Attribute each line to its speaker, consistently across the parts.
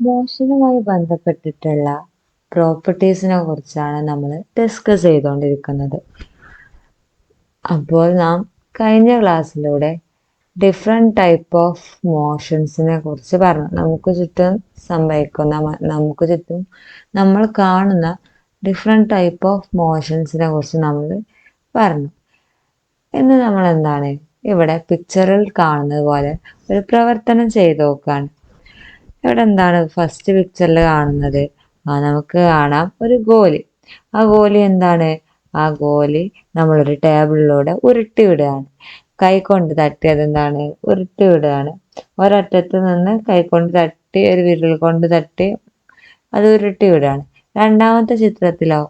Speaker 1: മോഷനുമായി ബന്ധപ്പെട്ടിട്ടുള്ള പ്രോപ്പർട്ടീസിനെ കുറിച്ചാണ് നമ്മൾ ഡിസ്കസ് ചെയ്തുകൊണ്ടിരിക്കുന്നത് അപ്പോൾ നാം കഴിഞ്ഞ ക്ലാസ്സിലൂടെ ഡിഫറെന്റ് ടൈപ്പ് ഓഫ് മോഷൻസിനെ കുറിച്ച് പറഞ്ഞു. നമുക്ക് ചുറ്റും സംഭവിക്കുന്ന നമുക്ക് ചുറ്റും നമ്മൾ കാണുന്ന ഡിഫറെന്റ് ടൈപ്പ് ഓഫ് മോഷൻസിനെ കുറിച്ച് നമ്മൾ പറഞ്ഞു. ഇന്ന് നമ്മൾ എന്താണ് ഇവിടെ പിക്ചറിൽ കാണുന്നത് പോലെ ഒരു പ്രവർത്തനം ചെയ്തു നോക്കുകയാണ് ഇവിടെ എന്താണ് ഫസ്റ്റ് പിക്ചറിൽ കാണുന്നത്? ആ നമുക്ക് കാണാം ഒരു ഗോലി. ആ ഗോലി എന്താണ്? ആ ഗോലി നമ്മളൊരു ടേബിളിലൂടെ ഉരുട്ടി വിടുകയാണ് കൈ കൊണ്ട് തട്ടി അതെന്താണ് ഉരുട്ടി വിടുകയാണ് ഒരറ്റത്ത് നിന്ന് കൈ കൊണ്ട് തട്ടി ഒരു വിരൽ കൊണ്ട് തട്ടി അത് ഉരുട്ടി വിടുകയാണ് രണ്ടാമത്തെ ചിത്രത്തിലോ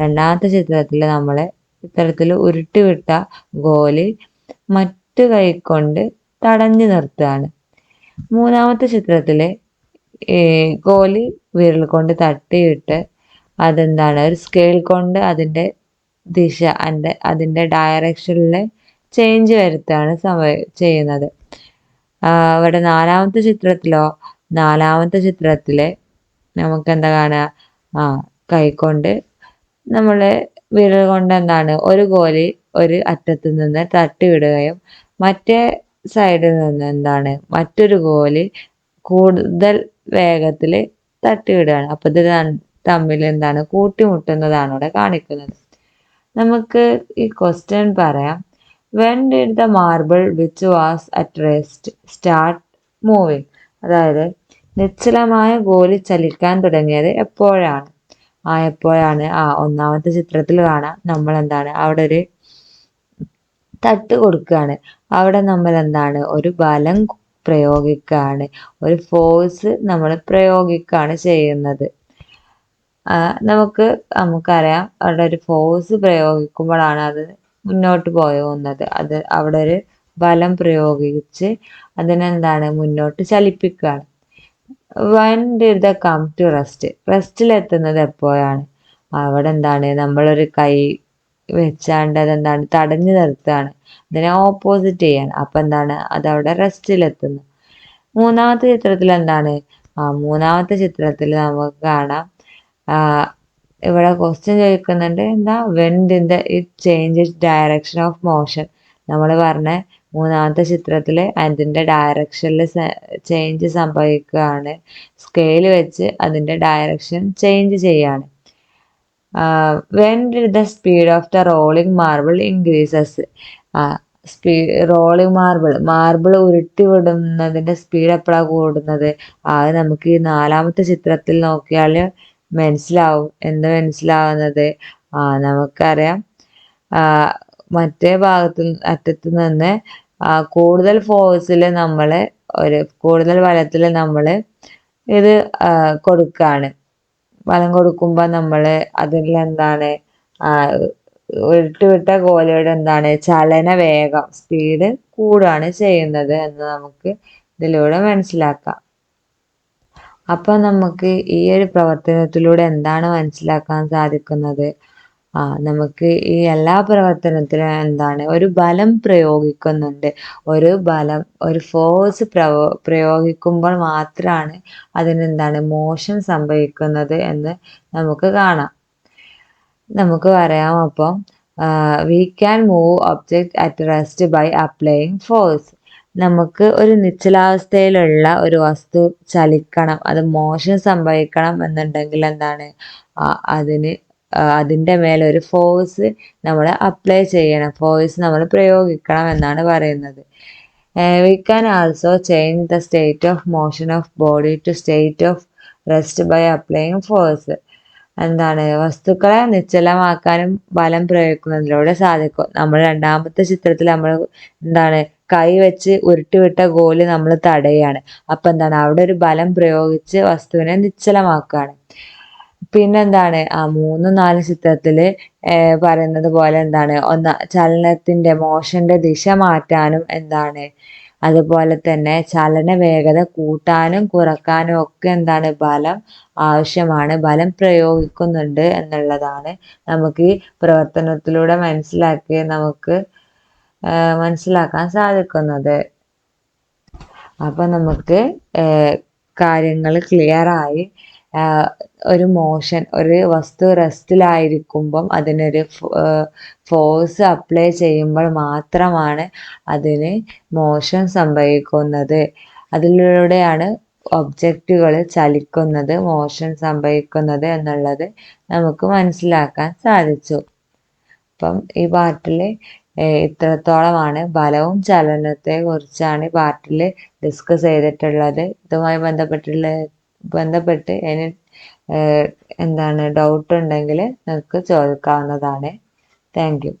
Speaker 1: രണ്ടാമത്തെ ചിത്രത്തിൽ നമ്മളെ ഇത്തരത്തിൽ ഉരുട്ടി വിട്ട ഗോലി മറ്റു കൈ കൊണ്ട് തടഞ്ഞു നിർത്തുകയാണ്. മൂന്നാമത്തെ ചിത്രത്തിൽ ഗോലി വിരൽ കൊണ്ട് തട്ടിയിട്ട് അതെന്താണ് ഒരു സ്കെയിൽ കൊണ്ട് അതിന്റെ ദിശ അതിന്റെ അതിന്റെ ഡയറക്ഷനിൽ ചേഞ്ച് വരുത്താണ് സമയ ചെയ്യുന്നത്. ഇവിടെ നാലാമത്തെ ചിത്രത്തിലോ നാലാമത്തെ ചിത്രത്തിൽ നമുക്ക് എന്താ കാണുക? ആ കൈകൊണ്ട് നമ്മൾ വിരൽ കൊണ്ട് എന്താണ് ഒരു കോലി ഒരു അറ്റത്ത് നിന്ന് തട്ടിവിടുകയും മറ്റേ സൈഡിൽ നിന്ന് എന്താണ് മറ്റൊരു കോലി കൂടുതൽ വേഗത്തിൽ തട്ടിവിടുകയാണ്. അപ്പോൾ ഇത് തമ്മിൽ എന്താണ് കൂട്ടിമുട്ടുന്നതാണ് ഇവിടെ കാണിക്കുന്നത്. നമുക്ക് ഈ ക്വസ്റ്റ്യൻ പറയാം. When did the marble which was at rest start moving അതായത് നിശ്ചലമായ ഗോലി ചലിക്കാൻ തുടങ്ങിയത് എപ്പോഴാണ്? ആ എപ്പോഴാണ്? ആ ഒന്നാമത്തെ ചിത്രത്തിൽ കാണാം. നമ്മൾ എന്താണ്? അവിടെ ഒരു തട്ട് കൊടുക്കുകയാണ്. അവിടെ നമ്മൾ എന്താണ്? ഒരു ബലം പ്രയോഗിക്കുകയാണ് ഒരു ഫോഴ്സ് നമ്മൾ പ്രയോഗിക്കുകയാണ് ചെയ്യുന്നത്. നമുക്ക് നമുക്കറിയാം അവിടെ ഒരു ഫോഴ്സ് പ്രയോഗിക്കുമ്പോഴാണ് അത് മുന്നോട്ട് പോകുന്നത്. അത് അവിടെ ഒരു ബലം പ്രയോഗിച്ച് അതിനെന്താണ് മുന്നോട്ട് ചലിപ്പിക്കുകയാണ്. When did the come to rest റെസ്റ്റിലെത്തുന്നത് എപ്പോഴാണ്? അവിടെ എന്താണ്? നമ്മളൊരു കൈ വെച്ചാണ്ട് അതെന്താണ്? തടഞ്ഞു നിർത്തുകയാണ്. അതിനെ ഓപ്പോസിറ്റ് ചെയ്യാണ്. അപ്പൊ എന്താണ്? അത് അതവിടെ റെസ്റ്റിലെത്തുന്നു മൂന്നാമത്തെ ചിത്രത്തിൽ എന്താണ്? ആ മൂന്നാമത്തെ ചിത്രത്തിൽ നമുക്ക് കാണാം. ഇവിടെ ക്വസ്റ്റ്യൻ ചോദിക്കുന്നുണ്ട്. എന്താ? When in the it change direction of motion നമ്മൾ പറഞ്ഞ മൂന്നാമത്തെ ചിത്രത്തിൽ അതിന്റെ ഡയറക്ഷനിൽ ചേഞ്ച് സംഭവിക്കുകയാണ്. സ്കെയിൽ വെച്ച് അതിന്റെ ഡയറക്ഷൻ ചേഞ്ച് ചെയ്യാണ്. When did the speed of the rolling marble increases speed rolling marble marble ഉരുട്ടി വിടുന്നതിന്റെ സ്പീഡ് എപ്പോഴാണ് കൂടുന്നത്? അത് നമുക്ക് ഈ നാലാമത്തെ ചിത്രത്തിൽ നോക്കിയാൽ മനസ്സിലാവും. എന്ത് മനസ്സിലാവുന്നത്? ആ നമുക്കറിയാം. മറ്റേ ഭാഗത്ത് അറ്റത്ത് നിന്ന് കൂടുതൽ ഫോഴ്സിൽ നമ്മൾ ഒരു കൂടുതൽ ബലത്തിൽ നമ്മൾ ഇത് കൊടുക്കുകയാണ് ബലം കൊടുക്കുമ്പോൾ നമ്മൾ അതിൽ എന്താണ് വിട്ട കോലയുടെ എന്താണ് ചലന വേഗം സ്പീഡ് കൂടുകയാണ് ചെയ്യുന്നത് എന്ന് നമുക്ക് ഇതിലൂടെ മനസ്സിലാക്കാം. അപ്പൊ നമുക്ക് ഈ ഒരു പ്രവർത്തനത്തിലൂടെ എന്താണ് മനസ്സിലാക്കാൻ സാധിക്കുന്നത്? ആ നമുക്ക് ഈ എല്ലാ പ്രവർത്തനത്തിലും എന്താണ് ഒരു ബലം പ്രയോഗിക്കുന്നുണ്ട്. ഒരു ബലം ഒരു ഫോഴ്സ് പ്രയോ പ്രയോഗിക്കുമ്പോൾ മാത്രമാണ് അതിനെന്താണ് മോശം സംഭവിക്കുന്നത് എന്ന് നമുക്ക് കാണാം. നമുക്ക് പറയാം അപ്പം we can move object at rest by applying force നമുക്ക് ഒരു നിശ്ചലാവസ്ഥയിലുള്ള ഒരു വസ്തു ചലിക്കണം അത് മോശം സംഭവിക്കണം എന്നുണ്ടെങ്കിൽ എന്താണ്? അതിന് അതിന്റെ മേലെ ഒരു ഫോഴ്സ് നമ്മൾ അപ്ലൈ ചെയ്യണം. ഫോഴ്സ് നമ്മൾ പ്രയോഗിക്കണം എന്നാണ് പറയുന്നത്. We can also change the state of motion of body to state of rest by applying force എന്താണ്? വസ്തുക്കളെ നിശ്ചലമാക്കാനും ബലം പ്രയോഗിക്കുന്നതിലൂടെ സാധിക്കും. നമ്മൾ രണ്ടാമത്തെ ചിത്രത്തിൽ നമ്മൾ എന്താണ്? കൈ വെച്ച് ഉരുട്ടിവിട്ട ഗോൽ നമ്മൾ തടയാണ് അപ്പം എന്താണ്? അവിടെ ഒരു ബലം പ്രയോഗിച്ച് വസ്തുവിനെ നിശ്ചലമാക്കുകയാണ്. പിന്നെന്താണ്? ആ മൂന്ന് നാല് ചിത്രത്തിൽ പറയുന്നത് പോലെ എന്താണ്? ഒന്ന് ചലനത്തിന്റെ മോഷന്റെ ദിശ മാറ്റാനും എന്താണ്? അതുപോലെ തന്നെ ചലന വേഗത കൂട്ടാനും കുറക്കാനും ഒക്കെ എന്താണ്? ബലം ആവശ്യമാണ്. ബലം പ്രയോഗിക്കുന്നുണ്ട് എന്നുള്ളതാണ് നമുക്ക് ഈ പ്രവർത്തനത്തിലൂടെ മനസ്സിലാക്കി നമുക്ക് മനസ്സിലാക്കാൻ സാധിക്കുന്നത്. അപ്പൊ നമുക്ക് കാര്യങ്ങൾ ക്ലിയറായി ഒരു മോഷൻ ഒരു വസ്തു റെസ്റ്റിലായിരിക്കുമ്പം അതിനൊരു ഫോഴ്സ് അപ്ലൈ ചെയ്യുമ്പോൾ മാത്രമാണ് അതിന് മോഷൻ സംഭവിക്കുന്നത്. അതിലൂടെയാണ് ഒബ്ജക്റ്റുകൾ ചലിക്കുന്നത് മോഷൻ സംഭവിക്കുന്നത് എന്നുള്ളത് നമുക്ക് മനസ്സിലാക്കാൻ സാധിച്ചു. അപ്പം ഈ പാർട്ടിൽ ഇത്രത്തോളമാണ്. ബലവും ചലനത്തെ കുറിച്ചാണ് പാർട്ടിൽ ഡിസ്കസ് ചെയ്തിട്ടുള്ളത്. ഇതുമായി ബന്ധപ്പെട്ടുള്ള ബന്ധപ്പെട്ട് അതിന് എന്താണ് ഡൗട്ട് ഉണ്ടെങ്കിൽ നിങ്ങൾക്ക് ചോദിക്കാവുന്നതാണ്. Thank you